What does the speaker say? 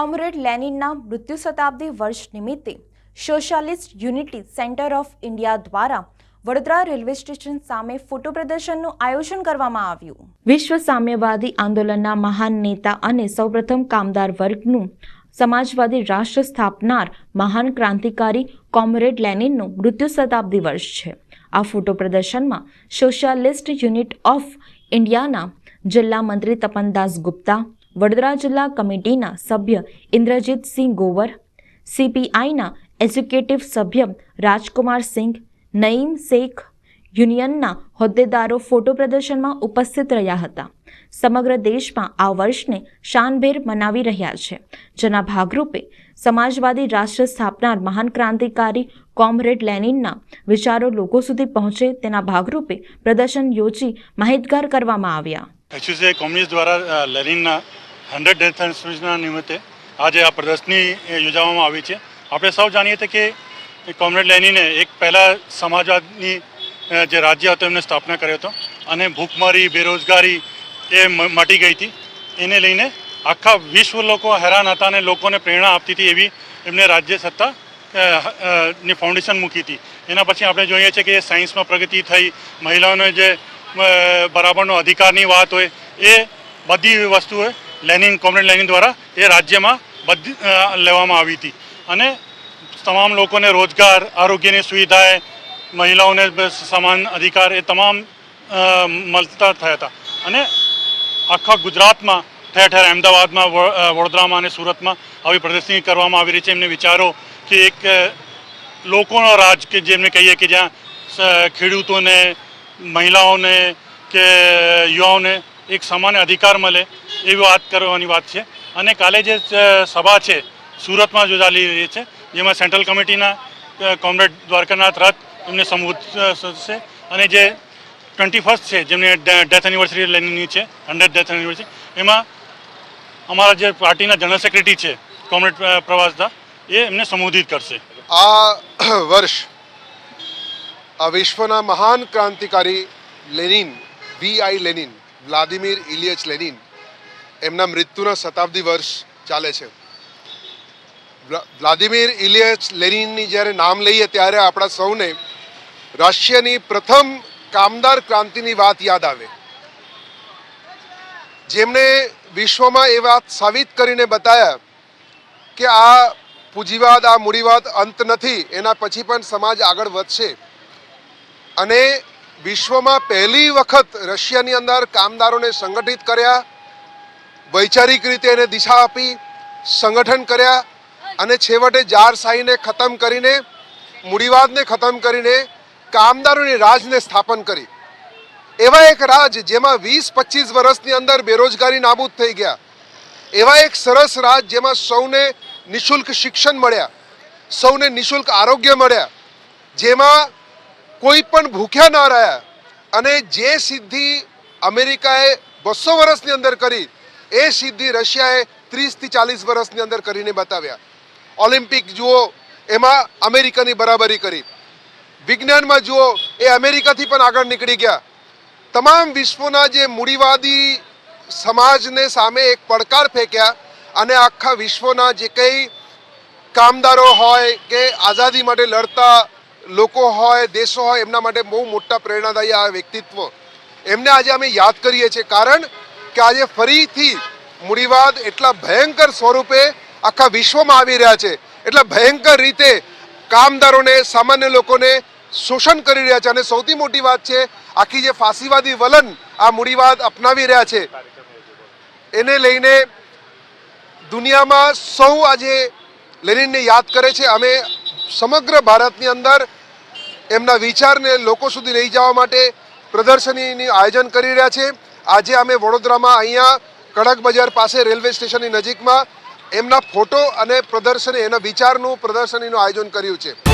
Comrade લેનિનના મૃત્યુ શતાબ્દી વર્ષ નિમિત્તે socialist unity centre of India દ્વારા વડોદરા રેલવે સ્ટેશન સામે ફોટો પ્રદર્શનનું આયોજન કરવામાં આવ્યું. વિશ્વ સામ્યવાદી આંદોલનના મહાન નેતા અને સૌપ્રથમ કામદાર વર્ગનું સમાજવાદી રાષ્ટ્ર સ્થાપનાર મહાન ક્રાંતિકારી કોમરેડ લેનિનનું મૃત્યુ શતાબ્દી વર્ષ છે. આ ફોટો પ્રદર્શનમાં સોશિયાલિસ્ટ યુનિટ ઓફ ઇન્ડિયાના જિલ્લા મંત્રી તપનદાસ ગુપ્તા વડોદરા જિલ્લા કમિટીના સભ્ય ઇન્દ્રજીતસિંહ ગોવર, સીપીઆઈના એજ્યુકેટિવ સભ્ય રાજકુમાર સિંઘ, નઈમ શેખ યુનિયનના હોદ્દેદારો ફોટો પ્રદર્શનમાં ઉપસ્થિત રહ્યા હતા. સમગ્ર દેશમાં આ વર્ષને શાનભેર મનાવી રહ્યા છે. જેના ભાગરૂપે સમાજવાદી રાષ્ટ્ર સ્થાપનાર મહાન ક્રાંતિકારી કોમરેડ લેનિનના વિચારો લોકો સુધી પહોંચે તેના ભાગરૂપે પ્રદર્શન યોજી માહિતગાર કરવામાં આવ્યા. એક્ચ્યુઅલી કોમ્યુનિસ્ટ દ્વારા લેનિનના હંડ્રેડ ડેથ એનિવર્સરીના નિમિત્તે આજે આ પ્રદર્શની યોજવામાં આવી છે. આપણે સૌ જાણીએ છીએ કે કોમ્રેડ લેનિને એક પહેલાં સમાજવાદની જે રાજ્ય હતો એમને સ્થાપના કર્યો હતો અને ભૂખમરી, બેરોજગારી એ મટી ગઈ હતી. એને લઈને આખા વિશ્વ લોકો હેરાન હતા અને લોકોને પ્રેરણા આપતી હતી એવી એમને રાજ્ય સત્તા ની ફાઉન્ડેશન મૂકી હતી. એના પછી આપણે જોઈએ છીએ કે સાયન્સમાં પ્રગતિ થઈ, મહિલાઓને જે બરાબરનો અધિકારની વાત હોય, એ બધી વસ્તુઓ લેનિંગ કોમરેડ લેનિંગ દ્વારા એ રાજ્યમાં બધી લેવામાં આવી હતી. અને તમામ લોકોને રોજગાર, આરોગ્યની સુવિધાએ, મહિલાઓને સમાન અધિકાર એ તમામ મળતા થયા હતા. અને આખા ગુજરાતમાં ઠેર ઠેર અમદાવાદમાં વડોદરામાં અને સુરતમાં આવી પ્રદર્શની કરવામાં આવી રહી છે. એમને વિચારો કે એક લોકોનો રાજ કે જેમને કહીએ કે જ્યાં ખેડૂતોને મહિલાઓને કે યુવાઓને એક સમાન અધિકાર મળે એવી વાત કરવાની વાત છે. અને કાલે જે સભા છે, સુરતમાં જો ચાલી રહી છે, જેમાં સેન્ટ્રલ કમિટીના કોમ્રેડ દ્વારકાનાથ રથ એમને સંબોધશે અને જે ટ્વેન્ટી ફર્સ્ટ છે, જેમને ડેથ એનિવર્સરી લેની છે, હંડ્રેડ ડેથ એનિવર્સરી, એમાં અમારા જે પાર્ટીના જનરલ સેક્રેટરી છે, કોમ્રેડ પ્રવાસદા, એ એમને સંબોધિત કરશે. આ વર્ષ આ વિશ્વના મહાન ક્રાંતિકારી Lenin, V I Lenin, Vladimir Ilyich Lenin, એમના મૃત્યુના શતાબ્દી વર્ષ ચાલે છે. વ્લાદિમીર ઇલિયચ લેનિનની જ્યારે નામ લઈએ ત્યારે આપણા સૌને રશિયાની પ્રથમ કામદાર ક્રાંતિની વાત યાદ આવે. જેમણે વિશ્વમાં એ વાત સાબિત કરીને બતાયા કે આ પૂંજીવાદ, આ મૂડીવાદ અંત નથી, એના પછી પણ સમાજ આગળ વધશે. અને વિશ્વમાં પહેલી વખત રશિયાની અંદર કામદારોને સંગઠિત કર્યા, વૈચારિક રીતે એને દિશા આપી, સંગઠન કર્યા અને છેવટે જારશાહીને ખતમ કરીને, મૂડીવાદને ખતમ કરીને કામદારોની રાજને સ્થાપન કરી. એવા એક રાજ જેમાં વીસ પચીસ વર્ષની અંદર બેરોજગારી નાબૂદ થઈ ગયા. એવા એક સરસ રાજ જેમાં સૌને નિશુલ્ક શિક્ષણ મળ્યા, સૌને નિશુલ્ક આરોગ્ય મળ્યા, જેમાં કોઈ પણ ભૂખ્યા ના રહ્યા. અને જે સિદ્ધિ અમેરિકાએ બસો વર્ષની અંદર કરી, એ સિદ્ધિ રશિયાએ ત્રીસથી ચાલીસ વર્ષની અંદર કરીને બતાવ્યા. ઓલિમ્પિક જુઓ, એમાં અમેરિકાની બરાબરી કરી. વિજ્ઞાનમાં જુઓ, એ અમેરિકાથી પણ આગળ નીકળી ગયા. તમામ વિશ્વના જે મૂડીવાદી સમાજને સામે એક પડકાર ફેંક્યા અને આખા વિશ્વના જે કંઈ કામદારો હોય કે આઝાદી માટે લડતા લોકો હોય, દેશો હોય, એમના માટે બહુ મોટા પ્રેરણાદાયી આ વ્યક્તિત્વ. એમને આજે અમે યાદ કરીએ છીએ. કારણ કે આજે ફરીથી મૂડીવાદ એટલા ભયંકર સ્વરૂપે આખા વિશ્વમાં આવી રહ્યા છે. એટલા ભયંકર રીતે કામદારોને, સામાન્ય લોકોને શોષણ કરી રહ્યા છે. અને સૌથી મોટી વાત છે, આખી જે ફાંસીવાદી વલણ આ મૂડીવાદ અપનાવી રહ્યા છે. એને લઈને દુનિયામાં સૌ આજે લેનિનને યાદ કરે છે. અમે સમગ્ર ભારતની અંદર એમના વિચારને લોકો સુધી લઈ જવા માટે પ્રદર્શનીનું આયોજન કરી રહ્યા છે. આજે અમે વડોદરામાં અહીંયા કડક બજાર પાસે રેલવે સ્ટેશનની નજીકમાં એમના ફોટો અને પ્રદર્શની એના વિચારનું પ્રદર્શનીનું આયોજન કર્યું છે.